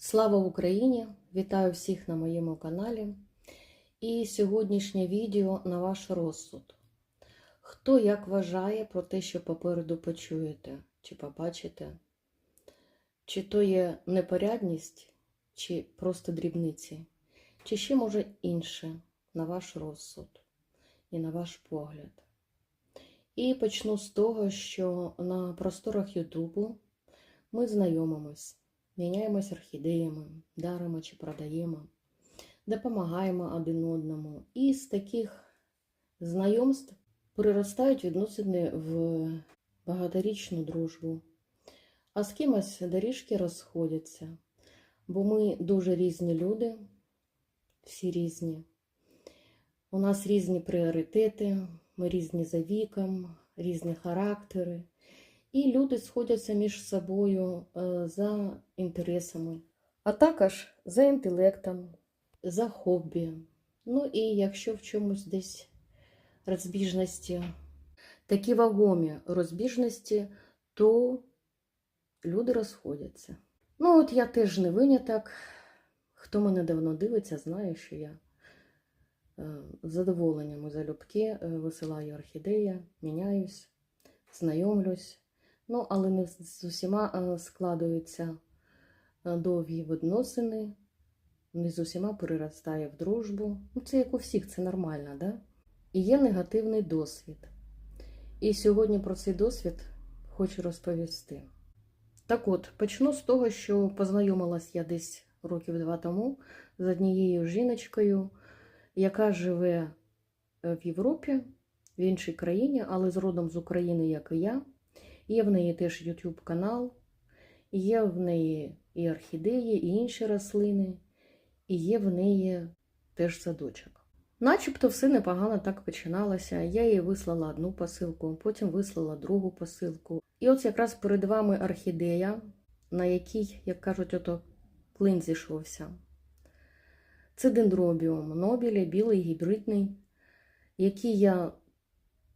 Слава Україні! Вітаю всіх на моєму каналі. І сьогоднішнє відео на ваш розсуд. Хто як вважає про те, що попереду почуєте чи побачите? Чи то є непорядність, чи просто дрібниці, чи ще може інше на ваш розсуд і на ваш погляд. І почну з того, що на просторах Ютубу ми знайомимось міняємось орхідеями, даримо чи продаємо, допомагаємо один одному. І з таких знайомств переростають відносини в багаторічну дружбу. А з кимось доріжки розходяться, бо ми дуже різні люди, всі різні. У нас різні пріоритети, ми різні за віком, різні характери. І люди сходяться між собою е, за інтересами, а також за інтелектом, за хобі. Ну і якщо в чомусь десь розбіжності, такі вагомі розбіжності, то люди розходяться. Ну, от я теж не виняток. Хто мене давно дивиться, знає, що я е, з задоволенням і залюбки е, висилаю орхідеї, міняюсь, знайомлюсь. Ну, але не з усіма е, складуються е, довгі відносини, не з усіма переростає в дружбу. Ну, це як у всіх, це нормально, да? І є негативний досвід. І сьогодні про цей досвід хочу розповісти. Так от, почну з того, що познайомилась я десь років два тому з однією жіночкою, яка живе е, в Європі, в іншій країні, але з родом з України, як і я. Є в неї теж YouTube канал, є в неї і орхідеї, і інші рослини, і є в неї теж садочок. Начебто все непогано так починалося. Я їй вислала одну посилку, потім вислала другу посилку. І от якраз перед вами орхідея, на якій, як кажуть, ото клин зійшовся. Це дендробіум нобілі, білий гібридний, який я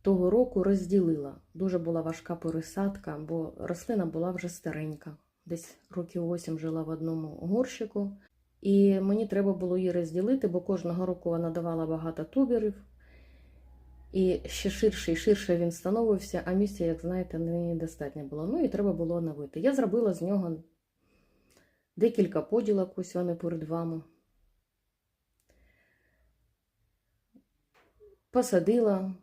того року розділила. Дуже була важка пересадка, бо рослина була вже старенька. Десь років 8 жила в одному горщику. І мені треба було її розділити, бо кожного року вона давала багато туберів. І ще ширше і ширше він становився, а місця, як знаєте, недостатньо було. Ну і треба було оновити. Я зробила з нього декілька поділок, ось вони перед вами. Посадила,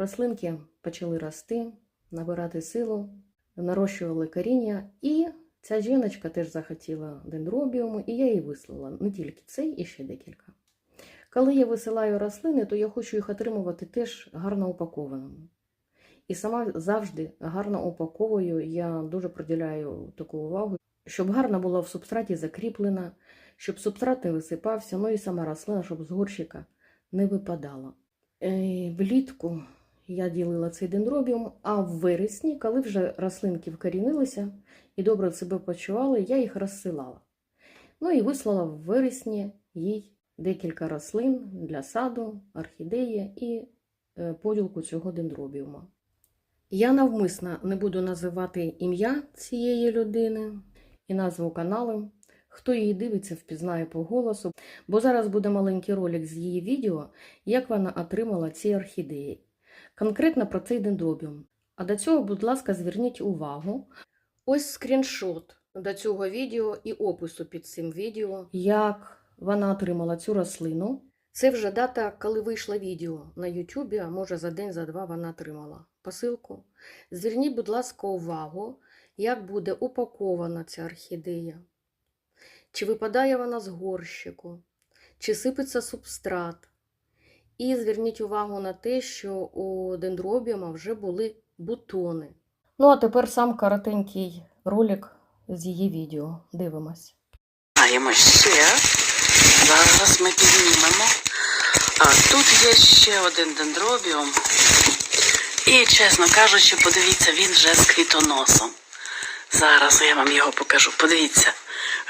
Рослинки почали рости, набирати силу, нарощували коріння, і ця жіночка теж захотіла дендробіуму, і я їй вислала не тільки цей, і ще декілька. Коли я висилаю рослини, то я хочу їх отримувати теж гарно упакованими. І сама завжди гарно упаковую, я дуже приділяю таку увагу, щоб гарно була в субстраті закріплена, щоб субстрат не висипався, ну і сама рослина, щоб з горщика не випадала. Е, влітку я ділила цей дендробіум, а в вересні, коли вже рослинки вкорінилися і добре себе почували, я їх розсилала. Ну і вислала в вересні їй декілька рослин для саду, орхідеї і е, поділку цього дендробіума. Я навмисно не буду називати ім'я цієї людини і назву каналу. Хто її дивиться, впізнає по голосу, бо зараз буде маленький ролик з її відео, як вона отримала ці орхідеї конкретно про цей дендробіум. А до цього, будь ласка, зверніть увагу. Ось скріншот до цього відео і опису під цим відео, як вона отримала цю рослину. Це вже дата, коли вийшло відео на Ютубі, а може за день, за два вона отримала посилку. Зверніть, будь ласка, увагу, як буде упакована ця орхідея. Чи випадає вона з горщику, чи сипеться субстрат. І зверніть увагу на те, що у дендробіума вже були бутони. Ну, а тепер сам коротенький ролик з її відео. Дивимось. Маємо ще. Зараз ми піднімемо. А тут є ще один дендробіум. І, чесно кажучи, подивіться, він вже з квітоносом. Зараз я вам його покажу. Подивіться,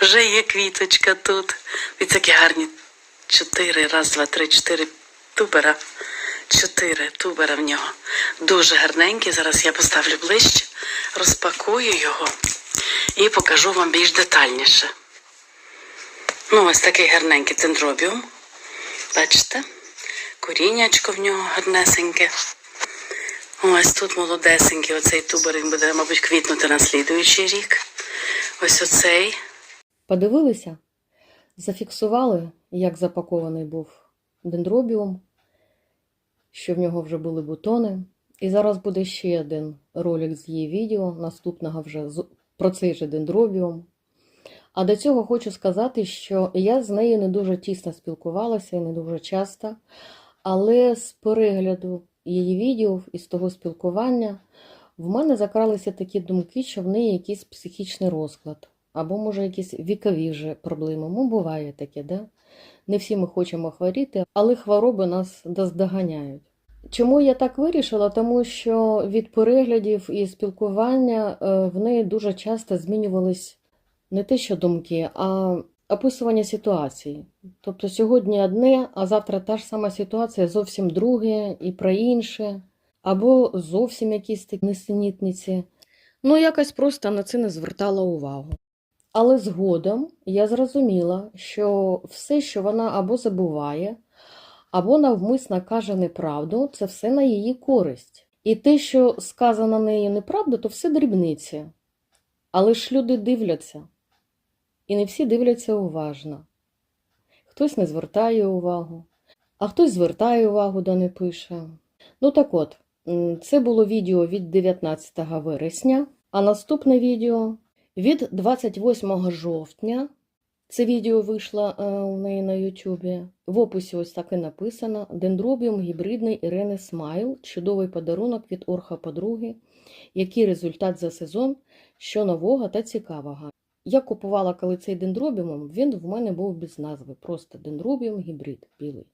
вже є квіточка тут. Дивіться, які гарні чотири, раз, два, три, чотири тубера. Чотири тубера в нього. Дуже гарненький. Зараз я поставлю ближче, розпакую його і покажу вам більш детальніше. Ну, ось такий гарненький дендробіум. Бачите? Коріннячко в нього гарнесеньке. Ось тут молодесенький оцей тубер, він буде, мабуть, квітнути на слідуючий рік. Ось оцей. Подивилися, зафіксували, як запакований був дендробіум, що в нього вже були бутони. І зараз буде ще один ролик з її відео, наступного вже про цей же дендробіум. А до цього хочу сказати, що я з нею не дуже тісно спілкувалася і не дуже часто, але з перегляду її відео і з того спілкування в мене закралися такі думки, що в неї якийсь психічний розклад, або, може, якісь вікові вже проблеми. Ну, буває таке, да? Не всі ми хочемо хворіти, але хвороби нас доздоганяють. Чому я так вирішила? Тому що від переглядів і спілкування е, в неї дуже часто змінювались не те, що думки, а описування ситуації. Тобто сьогодні одне, а завтра та ж сама ситуація зовсім друге і про інше, або зовсім якісь такі несенітниці. Ну, якось просто на це не звертала увагу. Але згодом я зрозуміла, що все, що вона або забуває, або навмисно каже неправду, це все на її користь. І те, що сказано нею неправда, то все дрібниці. Але ж люди дивляться. І не всі дивляться уважно. Хтось не звертає увагу, а хтось звертає увагу, да не пише. Ну так от, це було відео від 19 вересня, а наступне відео від 28 жовтня. Це відео вийшло е, у неї на Ютубі. В описі ось так і написано: Дендробіум гібридний Ірени Смайл. Чудовий подарунок від орха подруги. Який результат за сезон, що нового та цікавого. Я купувала, коли цей дендробіум, він в мене був без назви, просто дендробіум гібрид білий.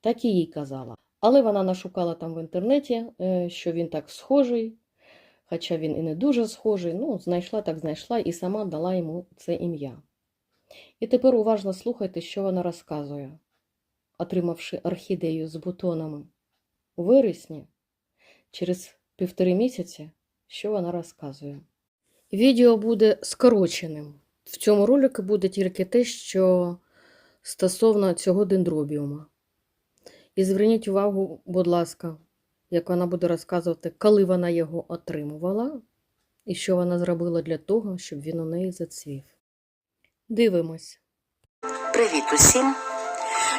Так і їй казала. Але вона нашукала там в інтернеті, е, що він так схожий, хоча він і не дуже схожий. Ну, знайшла так знайшла і сама дала йому це ім'я. І тепер уважно слухайте, що вона розказує, отримавши орхідею з бутонами. У вересні, через півтори місяці, що вона розказує. Відео буде скороченим. В цьому ролику буде тільки те, що стосовно цього дендробіума. І зверніть увагу, будь ласка, як вона буде розказувати, коли вона його отримувала, і що вона зробила для того, щоб він у неї зацвів. Дивимось. Привіт усім!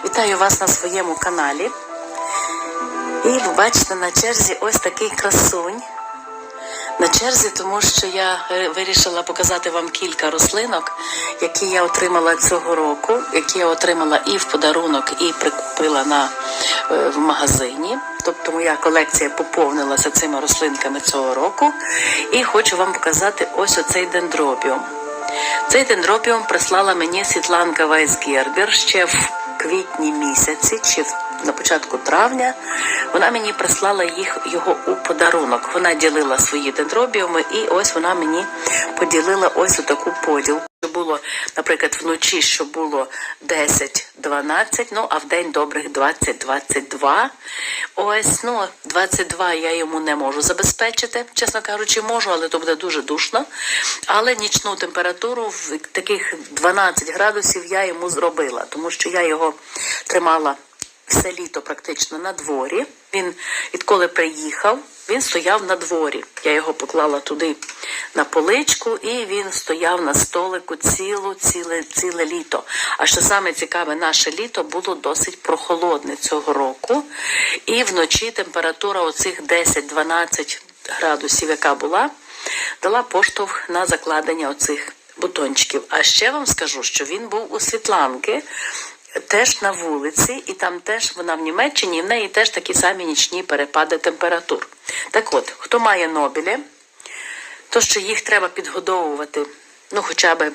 Вітаю вас на своєму каналі. І ви бачите на черзі ось такий красунь. На черзі, тому що я вирішила показати вам кілька рослинок, які я отримала цього року, які я отримала і в подарунок, і прикупила на, е, в магазині. Тобто моя колекція поповнилася цими рослинками цього року. І хочу вам показати ось оцей дендробіум. Цей дендробіум прислала мені Світланка Вайсгербер ще в квітні місяці чи в- на початку травня. Вона мені прислала їх його у подарунок. Вона ділила свої дендробіуми, і ось вона мені поділила ось у таку поділ. Що було, наприклад, вночі, що було 10-12, ну а в день добрих 20-22. Ось, ну, 22 я йому не можу забезпечити, чесно кажучи, можу, але то буде дуже душно. Але нічну температуру в таких 12 градусів я йому зробила, тому що я його тримала все літо практично на дворі. Він відколи приїхав, він стояв на дворі. Я його поклала туди на поличку, і він стояв на столику цілу, ціле, ціле літо. А що саме цікаве, наше літо було досить прохолодне цього року. І вночі температура оцих 10-12 градусів, яка була, дала поштовх на закладення оцих бутончиків. А ще вам скажу, що він був у Світланки теж на вулиці, і там теж вона в Німеччині, і в неї теж такі самі нічні перепади температур. Так от, хто має нобілі, то що їх треба підгодовувати, ну хоча б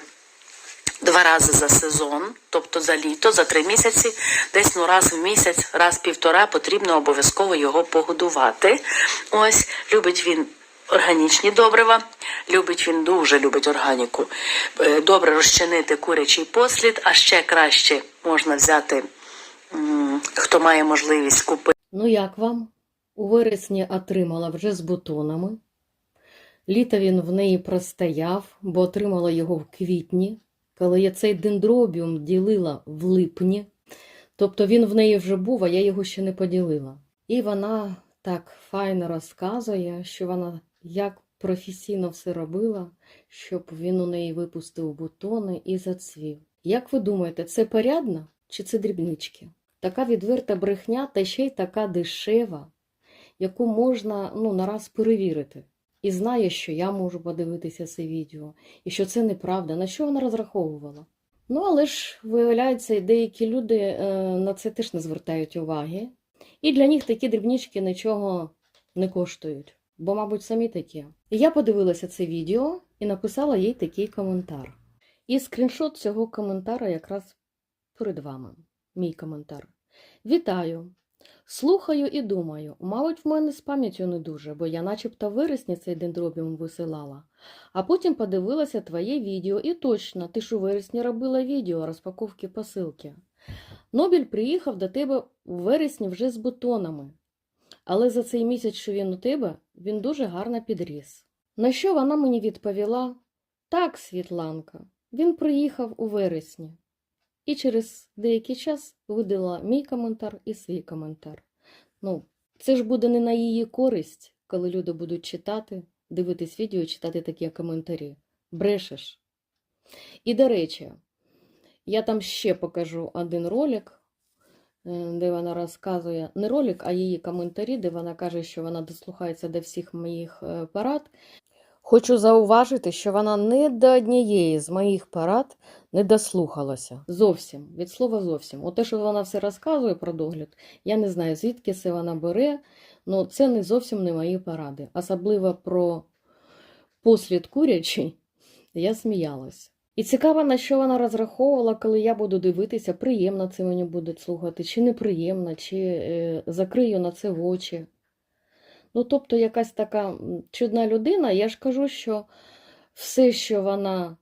два рази за сезон, тобто за літо, за три місяці, десь ну раз в місяць, раз в півтора потрібно обов'язково його погодувати. Ось любить він. Органічні добрива, любить він дуже любить органіку. Е, Добре розчинити курячий послід, а ще краще можна взяти, хто має можливість купити. Ну, як вам? У вересні отримала вже з бутонами. Літо він в неї простояв, бо отримала його в квітні. коли я цей дендробіум ділила в липні, тобто він в неї вже був, а я його ще не поділила. І вона так файно розказує, що вона як професійно все робила, щоб він у неї випустив бутони і зацвів. Як ви думаєте, це порядно чи це дрібнички? Така відверта брехня та ще й така дешева, яку можна ну, нараз перевірити. І знає, що я можу подивитися це відео, і що це неправда. На що вона розраховувала? Ну, але ж, виявляється, деякі люди е, на це теж не звертають уваги. І для них такі дрібнички нічого не коштують, бо, мабуть, самі такі. Я подивилася це відео і написала їй такий коментар. І скріншот цього коментара якраз перед вами. Мій коментар. Вітаю! Слухаю і думаю, мабуть, в мене з пам'яттю не дуже, бо я начебто вересні цей дендробіум висилала. А потім подивилася твоє відео, і точно, ти ж у вересні робила відео розпаковки посилки. Нобіль приїхав до тебе у вересні вже з бутонами. Але за цей місяць, що він у тебе, він дуже гарно підріс. На що вона мені відповіла: Так, Світланка, він приїхав у вересні. І через деякий час видала мій коментар і свій коментар. Ну, це ж буде не на її користь, коли люди будуть читати, дивитись відео читати такі коментарі. Брешеш. І до речі, я там ще покажу один ролик, де вона розказує не ролик, а її коментарі, де вона каже, що вона дослухається до всіх моїх е, парад. Хочу зауважити, що вона не до однієї з моїх парад не дослухалася. Зовсім, від слова зовсім. О те, що вона все розказує про догляд, я не знаю, звідки це вона бере, але це не зовсім не мої поради. Особливо про послід курячий я сміялась. І цікаво, на що вона розраховувала, коли я буду дивитися, приємно це мені буде слухати, чи неприємно, чи е, закрию на це в очі. Ну, тобто, якась така чудна людина, я ж кажу, що все, що вона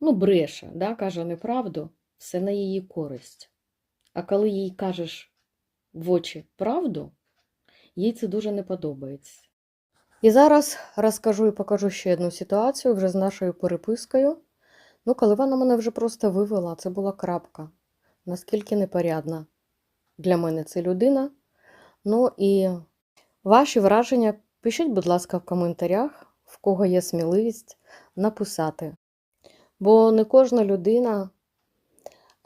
ну, бреше, да, каже неправду, все на її користь. А коли їй кажеш в очі правду, їй це дуже не подобається. І зараз розкажу і покажу ще одну ситуацію вже з нашою перепискою. Ну, коли вона мене вже просто вивела, це була крапка. Наскільки непорядна для мене це людина. Ну і ваші враження пишіть, будь ласка, в коментарях, в кого є сміливість написати. Бо не кожна людина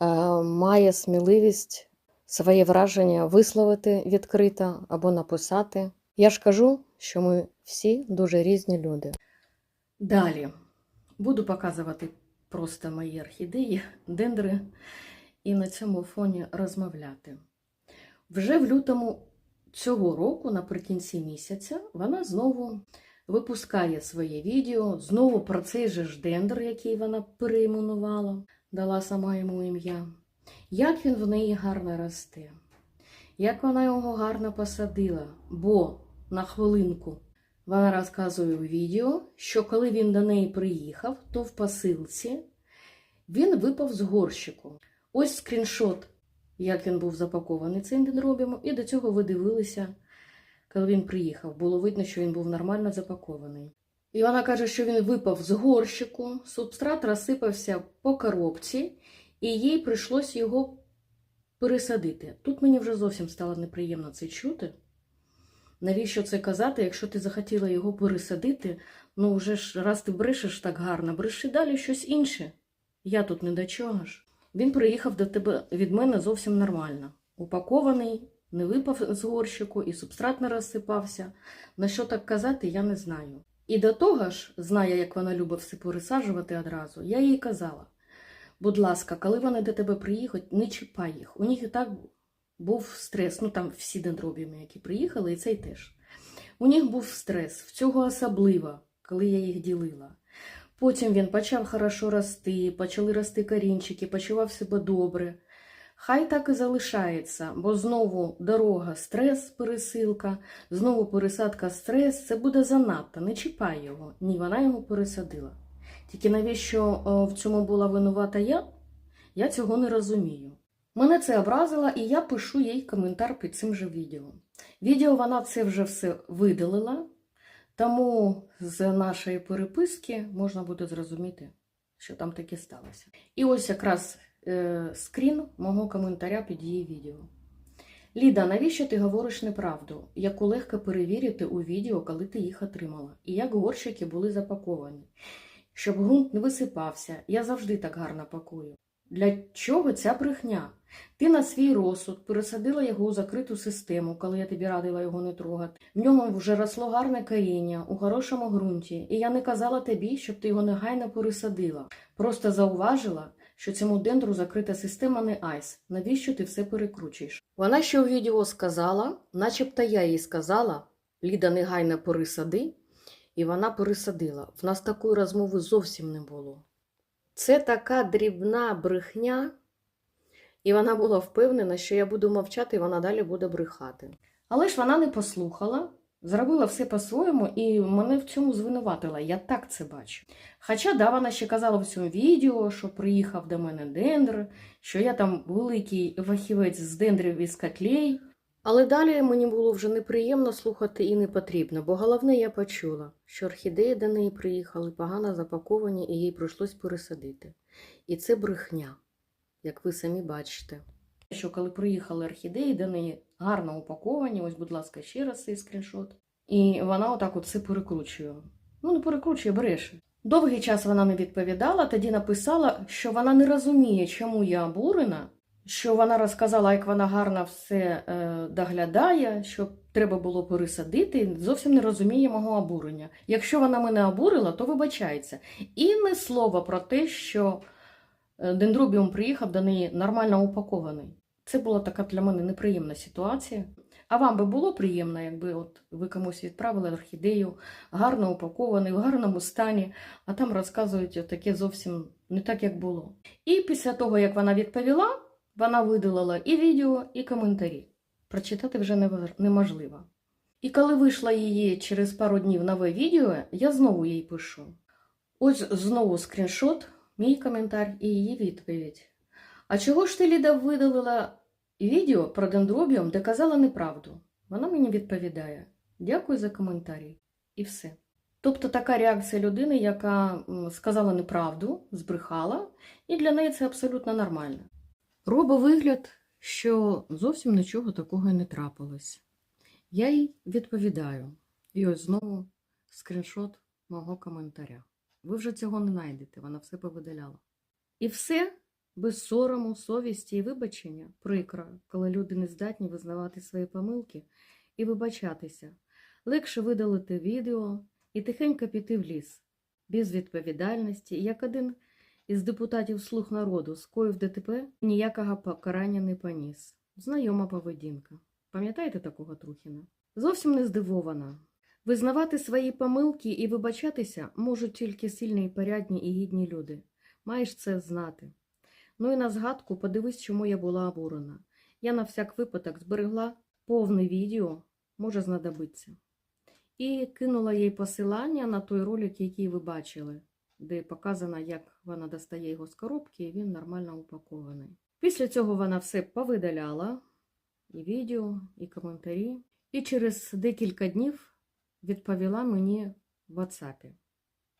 е, має сміливість своє враження висловити відкрито або написати. Я ж кажу, що ми всі дуже різні люди. Далі буду показувати просто мої орхідеї, дендри, і на цьому фоні розмовляти. Вже в лютому цього року, наприкінці місяця, вона знову випускає своє відео, знову про цей же ж дендр, який вона перейменувала, дала сама йому ім'я. Як він в неї гарно росте, як вона його гарно посадила, бо на хвилинку вона розказує у відео, що коли він до неї приїхав, то в посилці він випав з горщику. Ось скріншот, як він був запакований цим дендробіумом, і до цього ви дивилися, коли він приїхав. Було видно, що він був нормально запакований. І вона каже, що він випав з горщику, субстрат розсипався по коробці, і їй прийшлось його пересадити. Тут мені вже зовсім стало неприємно це чути. Навіщо це казати, якщо ти захотіла його пересадити, ну вже ж раз ти брешеш так гарно, бреши далі щось інше. Я тут не до чого ж. Він приїхав до тебе від мене зовсім нормально. Упакований, не випав з горщику і субстрат не розсипався. На що так казати, я не знаю. І до того ж, знає, як вона любить все пересаджувати одразу, я їй казала: будь ласка, коли вони до тебе приїхать, не чіпай їх. У них і так був стрес. Ну там всі дендробіуми, які приїхали, і цей теж. У них був стрес, в цього особливо, коли я їх ділила. Потім він почав хорошо рости, почали рости корінчики, почував себе добре. Хай так і залишається, бо знову дорога, стрес, пересилка, знову пересадка, стрес. Це буде занадто. Не чіпай його. Ні, вона його пересадила. Тільки навіщо в цьому була винувата я? Я цього не розумію. Мене це образило, і я пишу їй коментар під цим же відео. Відео вона це вже все видалила, тому з нашої переписки можна буде зрозуміти, що там таке сталося. І ось якраз е, скрін мого коментаря під її відео. Ліда, навіщо ти говориш неправду, яку легко перевірити у відео, коли ти їх отримала, і як горщики були запаковані? Щоб ґрунт не висипався, я завжди так гарно пакую. Для чого ця брехня? Ти на свій розсуд пересадила його у закриту систему, коли я тобі радила його не трогати. В ньому вже росло гарне коріння у хорошому ґрунті, і я не казала тобі, щоб ти його негайно пересадила. Просто зауважила, що цьому дендру закрита система не айс. Навіщо ти все перекручуєш? Вона ще у відео сказала, начебто я їй сказала, Ліда негайно пересади, і вона пересадила. В нас такої розмови зовсім не було. Це така дрібна брехня, і вона була впевнена, що я буду мовчати, і вона далі буде брехати. Але ж вона не послухала, зробила все по-своєму і мене в цьому звинуватила. Я так це бачу. Хоча да, вона ще казала в цьому відео, що приїхав до мене дендр, що я там великий фахівець з дендрів із котлей. Але далі мені було вже неприємно слухати і не потрібно, бо головне я почула, що орхідеї до неї приїхали погано запаковані і їй прийшлось пересадити. І це брехня, як ви самі бачите. Що коли приїхали орхідеї, до неї гарно упаковані, ось, будь ласка, ще раз цей скріншот. І вона отак от все перекручує. Ну, не перекручує, бреше. Довгий час вона не відповідала, тоді написала, що вона не розуміє, чому я обурена, що вона розказала, як вона гарно все е, доглядає, що треба було пересадити, зовсім не розуміє мого обурення. Якщо вона мене обурила, то вибачається. І не слово про те, що дендробіум приїхав до неї нормально упакований. Це була така для мене неприємна ситуація. А вам би було приємно, якби от ви комусь відправили орхідею, гарно упакований, в гарному стані, а там розказують таке зовсім не так, як було. І після того, як вона відповіла, вона видалила і відео, і коментарі. Прочитати вже неможливо. І коли вийшло її через пару днів нове відео, я знову їй пишу. Ось знову скріншот, мій коментар і її відповідь. А чого ж ти, Ліда, видалила відео про дендробіум, де казала неправду? Вона мені відповідає: Дякую за коментарі. І все. Тобто така реакція людини, яка сказала неправду, збрехала, і для неї це абсолютно нормально. Робить вигляд, що зовсім нічого такого не трапилось. Я їй відповідаю. І ось знову скріншот мого коментаря. Ви вже цього не знайдете, вона все повидаляла. І все без сорому, совісті і вибачення прикро, коли люди не здатні визнавати свої помилки і вибачатися. Легше видалити відео і тихенько піти в ліс, без відповідальності, як один із депутатів слуг народу скоїв ДТП ніякого покарання не поніс. Знайома поведінка. Пам'ятаєте такого Трухіна? Зовсім не здивована. Визнавати свої помилки і вибачатися можуть тільки сильні, порядні і гідні люди. Маєш це знати. Ну і на згадку подивись, чому я була обурена. Я на всяк випадок зберегла повне відео, може знадобиться. І кинула їй посилання на той ролик, який ви бачили, де показано, як вона достає його з коробки, і він нормально упакований. Після цього вона все повидаляла, і відео, і коментарі. І через декілька днів відповіла мені в WhatsApp.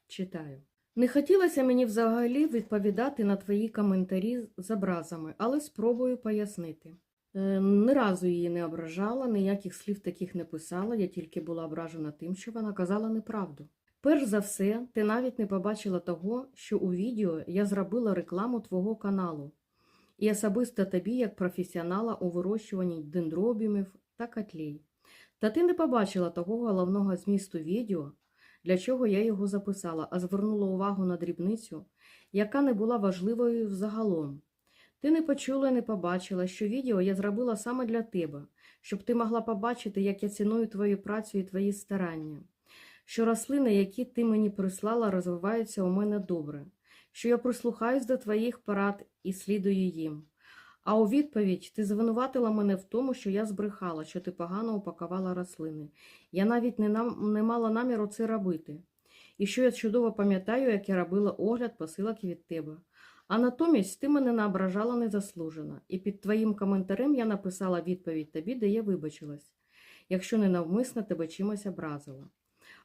Читаю. Не хотілося мені взагалі відповідати на твої коментарі з образами, але спробую пояснити. Е, Ні разу її не ображала, ніяких слів таких не писала, я тільки була ображена тим, що вона казала неправду. Перш за все, ти навіть не побачила того, що у відео я зробила рекламу твого каналу, і особисто тобі, як професіонала у вирощуванні дендробіумів та котлей. Та ти не побачила того головного змісту відео, для чого я його записала, а звернула увагу на дрібницю, яка не була важливою взагалом. Ти не почула і не побачила, що відео я зробила саме для тебе, щоб ти могла побачити, як я ціную твою працю і твої старання, що рослини, які ти мені прислала, розвиваються у мене добре, що я прислухаюсь до твоїх порад і слідую їм. А у відповідь ти звинуватила мене в тому, що я збрехала, що ти погано упакувала рослини. Я навіть не, нам, не мала наміру це робити. І що я чудово пам'ятаю, як я робила огляд посилок від тебе. А натомість ти мене не ображала незаслужено, і під твоїм коментарем я написала відповідь тобі, де я вибачилась, якщо ненавмисно тебе чимось образила.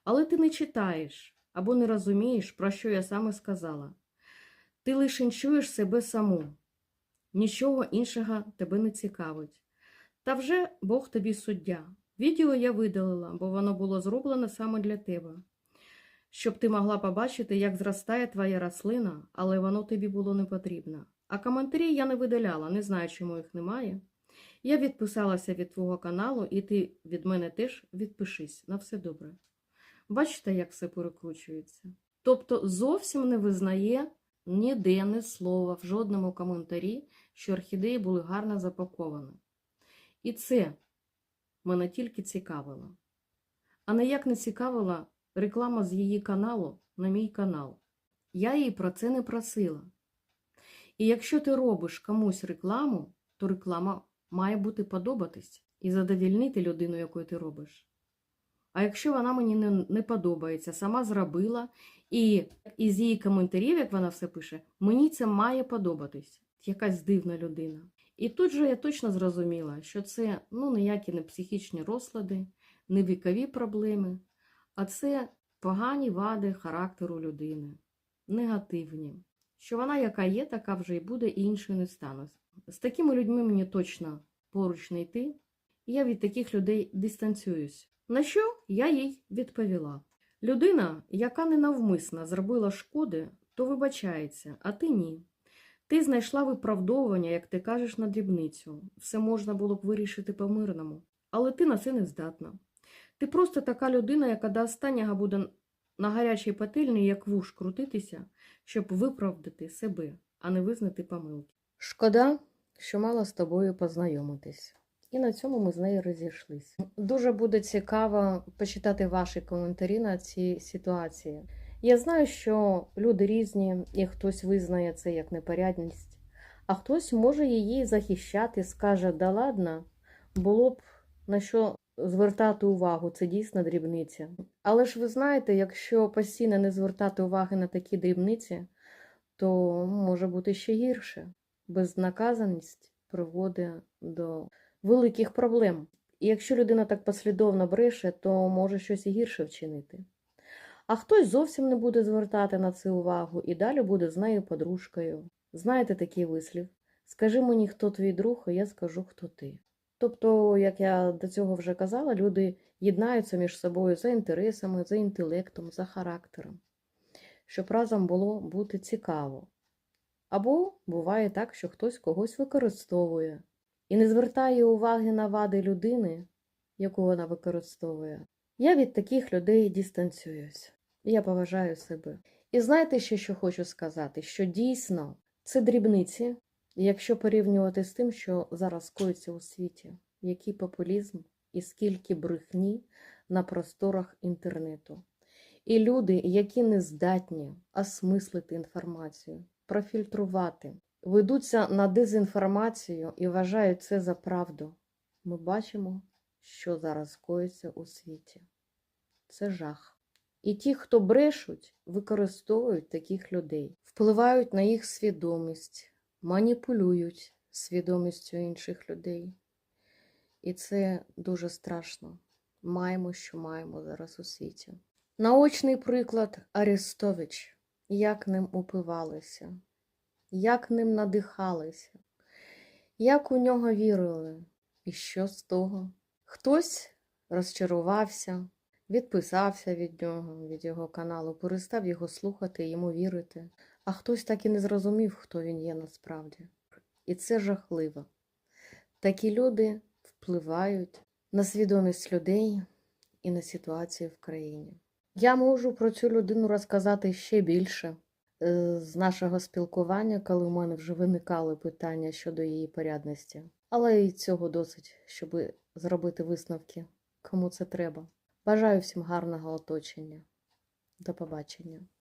Але ти не читаєш або не розумієш, про що я саме сказала. Ти лише чуєш себе саму. Нічого іншого тебе не цікавить. Та вже Бог тобі суддя. Відео я видалила, бо воно було зроблено саме для тебе. Щоб ти могла побачити, як зростає твоя рослина, але воно тобі було не потрібно. А коментарі я не видаляла, не знаю, чому їх немає. Я відписалася від твого каналу, і ти від мене теж відпишись. На все добре. Бачите, як все перекручується. Тобто зовсім не визнає ніде ні слова в жодному коментарі, що орхідеї були гарно запаковані. І це мене тільки цікавило. А ніяк не цікавила реклама з її каналу на мій канал. Я її про це не просила. І якщо ти робиш комусь рекламу, то реклама має бути подобатись і задовільнити людину, якою ти робиш. А якщо вона мені не, не подобається, сама зробила, і із її коментарів, як вона все пише, мені це має подобатись. Якась дивна людина. І тут же я точно зрозуміла, що це ну, ніякі не психічні розлади, не вікові проблеми, а це погані вади характеру людини, негативні. Що вона, яка є, така вже і буде, і іншою не стане. З такими людьми мені точно поруч не йти, і я від таких людей дистанціююсь. На що я їй відповіла? Людина, яка ненавмисно зробила шкоди, то вибачається, а ти ні. Ти знайшла виправдовування, як ти кажеш, на дрібницю. Все можна було б вирішити по-мирному. Але ти на це не здатна. Ти просто така людина, яка до останнього буде на гарячій пательні, як вуш, крутитися, щоб виправдати себе, а не визнати помилки. Шкода, що мала з тобою познайомитись. І на цьому ми з нею розійшлися. Дуже буде цікаво почитати ваші коментарі на ці ситуації. Я знаю, що люди різні, і хтось визнає це як непорядність, а хтось може її захищати, скаже, да ладно, було б на що звертати увагу, це дійсно дрібниця. Але ж ви знаєте, якщо постійно не звертати уваги на такі дрібниці, то може бути ще гірше. Безнаказаність приводить до великих проблем. І якщо людина так послідовно бреше, то може щось і гірше вчинити. А хтось зовсім не буде звертати на це увагу і далі буде з нею подружкою. Знаєте такий вислів? Скажи мені, хто твій друг, а я скажу, хто ти. Тобто, як я до цього вже казала, люди єднаються між собою за інтересами, за інтелектом, за характером, щоб разом було бути цікаво. Або буває так, що хтось когось використовує і не звертає уваги на вади людини, яку вона використовує. Я від таких людей дистанціююсь. Я поважаю себе. І знаєте ще, що хочу сказати? Що дійсно це дрібниці, якщо порівнювати з тим, що зараз коїться у світі, який популізм і скільки брехні на просторах інтернету. І люди, які не здатні осмислити інформацію, профільтрувати, ведуться на дезінформацію і вважають це за правду. Ми бачимо, що зараз коїться у світі. Це жах. І ті, хто брешуть, використовують таких людей, впливають на їх свідомість, маніпулюють свідомістю інших людей. І це дуже страшно. Маємо, що маємо зараз у світі. Наочний приклад Арестович, як ним упивалися, як ним надихалися, як у нього вірили, і що з того? Хтось розчарувався, відписався від нього, від його каналу, перестав його слухати йому вірити, а хтось так і не зрозумів, хто він є насправді. І це жахливо. Такі люди впливають на свідомість людей і на ситуацію в країні. Я можу про цю людину розказати ще більше з нашого спілкування, коли в мене вже виникали питання щодо її порядності. Але і цього досить, щоб зробити висновки, кому це треба. Бажаю всім гарного оточення. До побачення.